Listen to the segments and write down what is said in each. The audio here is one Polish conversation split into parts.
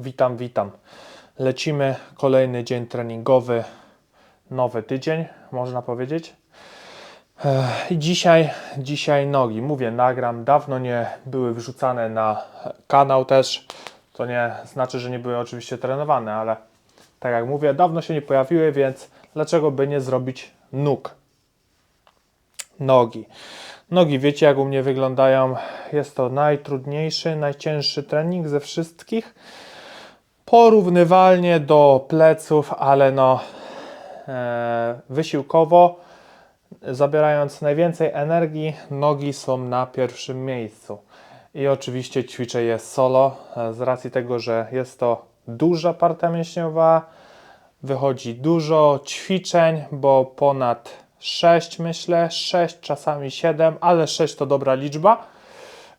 Witam, witam. Lecimy kolejny dzień treningowy, nowy tydzień, można powiedzieć. I dzisiaj, dzisiaj nogi. Mówię, nagram. Dawno nie były wrzucane na kanał też. To nie znaczy, że nie były oczywiście trenowane, ale tak jak mówię, dawno się nie pojawiły, więc dlaczego by nie zrobić nóg? Nogi. Nogi, wiecie jak u mnie wyglądają? Jest to najtrudniejszy, najcięższy trening ze wszystkich. Porównywalnie do pleców, ale no e, wysiłkowo, zabierając najwięcej energii, nogi są na pierwszym miejscu. I oczywiście ćwiczę je solo, e, z racji tego, że jest to duża partia mięśniowa, wychodzi dużo ćwiczeń, bo ponad 6 myślę, 6 czasami 7, ale 6 to dobra liczba.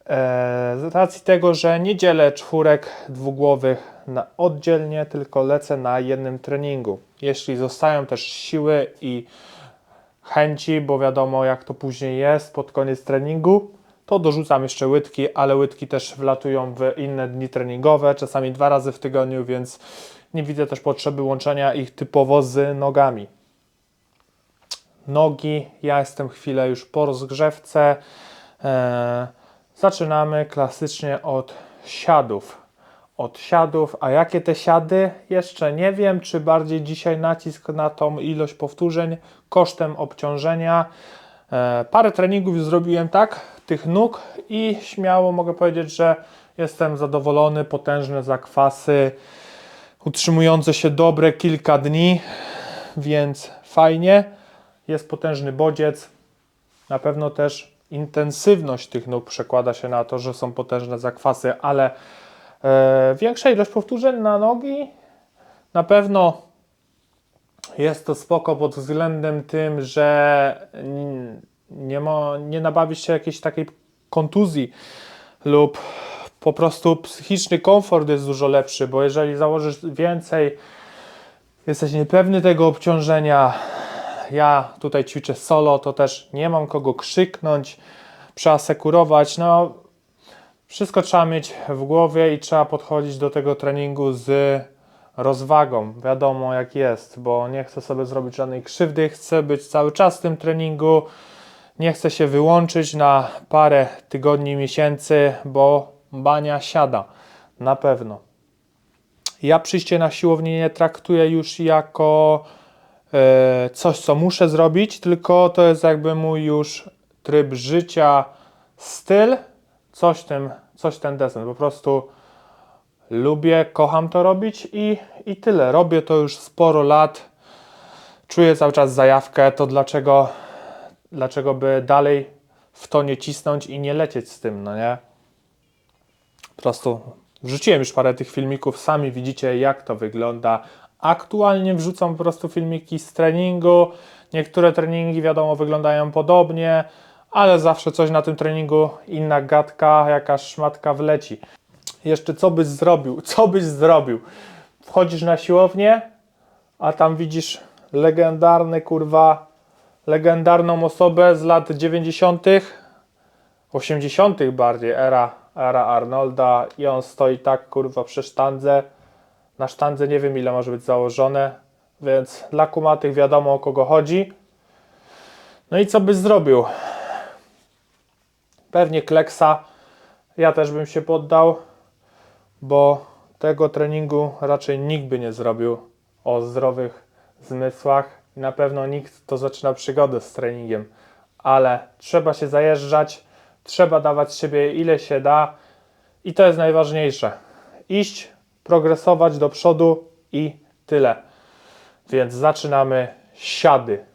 E, Z racji tego, że nie dzielę czwórek dwugłowych na oddzielnie, tylko lecę na jednym treningu. Jeśli zostają też siły i chęci, bo wiadomo jak to później jest pod koniec treningu, to dorzucam jeszcze łydki, ale łydki też wlatują w inne dni treningowe, czasami dwa razy w tygodniu, więc nie widzę też potrzeby łączenia ich typowo z nogami. Nogi, ja jestem chwilę już po rozgrzewce. Eee, zaczynamy klasycznie od siadów. Od siadów, a jakie te siady? Jeszcze nie wiem, czy bardziej dzisiaj nacisk na tą ilość powtórzeń kosztem obciążenia. E, parę treningów już zrobiłem tak, tych nóg i śmiało mogę powiedzieć, że jestem zadowolony, potężne zakwasy, utrzymujące się dobre kilka dni, więc fajnie. Jest potężny bodziec. Na pewno też intensywność tych nóg przekłada się na to, że są potężne zakwasy, ale e, większa ilość powtórzeń na nogi na pewno jest to spoko pod względem tym, że nie, mo, nie nabawisz się jakiejś takiej kontuzji lub po prostu psychiczny komfort jest dużo lepszy, bo jeżeli założysz więcej, jesteś niepewny tego obciążenia, ja tutaj ćwiczę solo, to też nie mam kogo krzyknąć, przeasekurować, no wszystko trzeba mieć w głowie i trzeba podchodzić do tego treningu z rozwagą. Wiadomo jak jest, bo nie chcę sobie zrobić żadnej krzywdy, chcę być cały czas w tym treningu. Nie chcę się wyłączyć na parę tygodni, miesięcy, bo bania siada. Na pewno. Ja przyjście na siłownię nie traktuję już jako coś, co muszę zrobić, tylko to jest jakby mój już tryb życia, styl, coś ten, coś ten desen. Po prostu lubię, kocham to robić i, i tyle. Robię to już sporo lat. Czuję cały czas zajawkę, to dlaczego, dlaczego by dalej w to nie cisnąć i nie lecieć z tym, no nie? Po prostu wrzuciłem już parę tych filmików, sami widzicie jak to wygląda. Aktualnie wrzucam po prostu filmiki z treningu. Niektóre treningi wiadomo wyglądają podobnie, ale zawsze coś na tym treningu, inna gadka, jakaś szmatka wleci. Jeszcze co byś zrobił? Co byś zrobił? Wchodzisz na siłownię, a tam widzisz legendarny kurwa, legendarną osobę z lat 90., 80. bardziej, era, era Arnolda i on stoi tak kurwa przy sztandze. Na sztandze nie wiem ile może być założone, więc dla kumatych wiadomo o kogo chodzi. No i co byś zrobił? Pewnie kleksa. Ja też bym się poddał, bo tego treningu raczej nikt by nie zrobił o zdrowych zmysłach. Na pewno nikt, kto zaczyna przygodę z treningiem, ale trzeba się zajeżdżać, trzeba dawać siebie ile się da i to jest najważniejsze. Iść, progresować do przodu i tyle. Więc zaczynamy siady.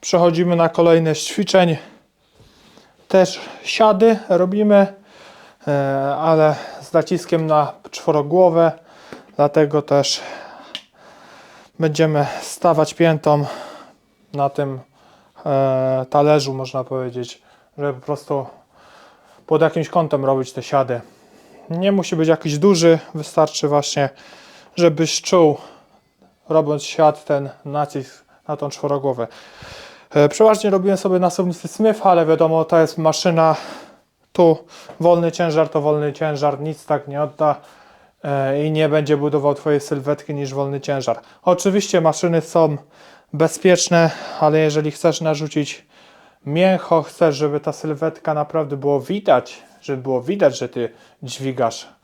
Przechodzimy na kolejne z ćwiczeń. Też siady robimy, e, ale z naciskiem na czworogłowę, dlatego też będziemy stawać piętą na tym e, talerzu, można powiedzieć, żeby po prostu pod jakimś kątem robić te siady. Nie musi być jakiś duży, wystarczy właśnie, żebyś czuł, robiąc siad, ten nacisk na tą czworogłowę. E, Przeważnie robiłem sobie na sownicy Smith, ale wiadomo, to jest maszyna, tu wolny ciężar to wolny ciężar, nic tak nie odda e, i nie będzie budował Twojej sylwetki niż wolny ciężar. Oczywiście maszyny są bezpieczne, ale jeżeli chcesz narzucić mięcho, chcesz, żeby ta sylwetka naprawdę było widać, żeby było widać, że Ty dźwigasz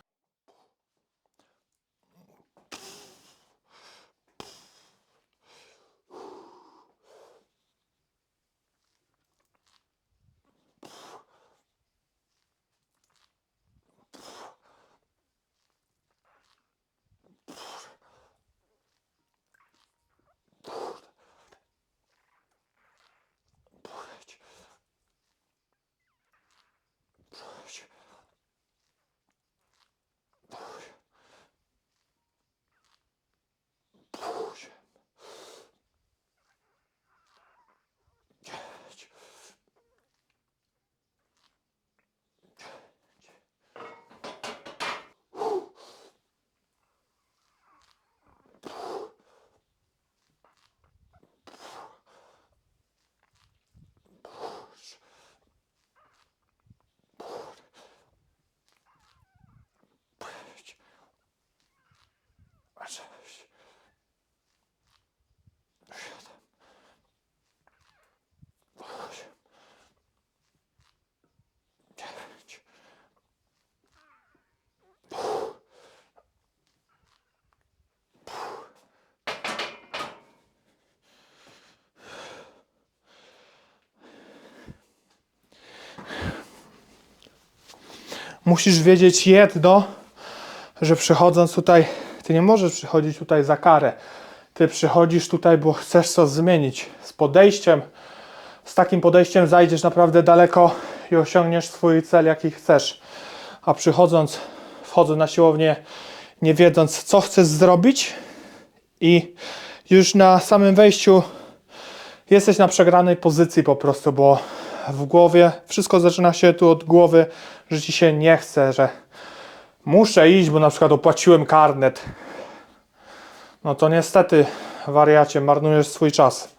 Musisz wiedzieć jedno, że przychodząc tutaj, ty nie możesz przychodzić tutaj za karę. Ty przychodzisz tutaj, bo chcesz coś zmienić. Z podejściem, z takim podejściem zajdziesz naprawdę daleko i osiągniesz swój cel, jaki chcesz. A przychodząc, wchodzę na siłownię, nie wiedząc, co chcesz zrobić, i już na samym wejściu jesteś na przegranej pozycji po prostu, bo w głowie wszystko zaczyna się tu od głowy, że ci się nie chce, że muszę iść, bo na przykład opłaciłem karnet. No to niestety, wariacie, marnujesz swój czas.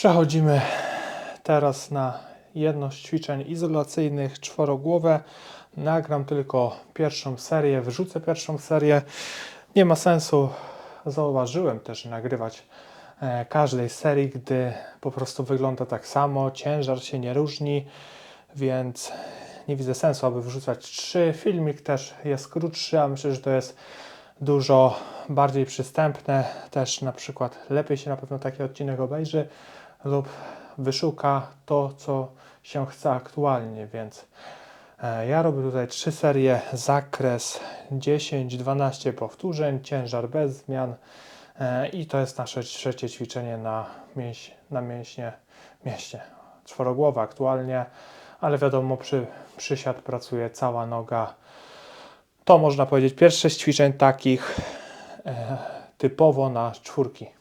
Przechodzimy teraz na jedno z ćwiczeń izolacyjnych, czworogłowe. Nagram tylko pierwszą serię, wrzucę pierwszą serię. Nie ma sensu, zauważyłem też, nagrywać e, każdej serii, gdy po prostu wygląda tak samo, ciężar się nie różni, więc nie widzę sensu, aby wrzucać trzy. Filmik też jest krótszy, a myślę, że to jest dużo bardziej przystępne. Też na przykład lepiej się na pewno taki odcinek obejrzy lub wyszuka to, co się chce aktualnie, więc e, ja robię tutaj trzy serie, zakres 10-12 powtórzeń, ciężar bez zmian e, i to jest nasze trzecie ćwiczenie na, mięś, na mięśnie, mięśnie czworogłowa aktualnie, ale wiadomo przy przysiad pracuje cała noga. To można powiedzieć pierwsze z ćwiczeń takich e, typowo na czwórki.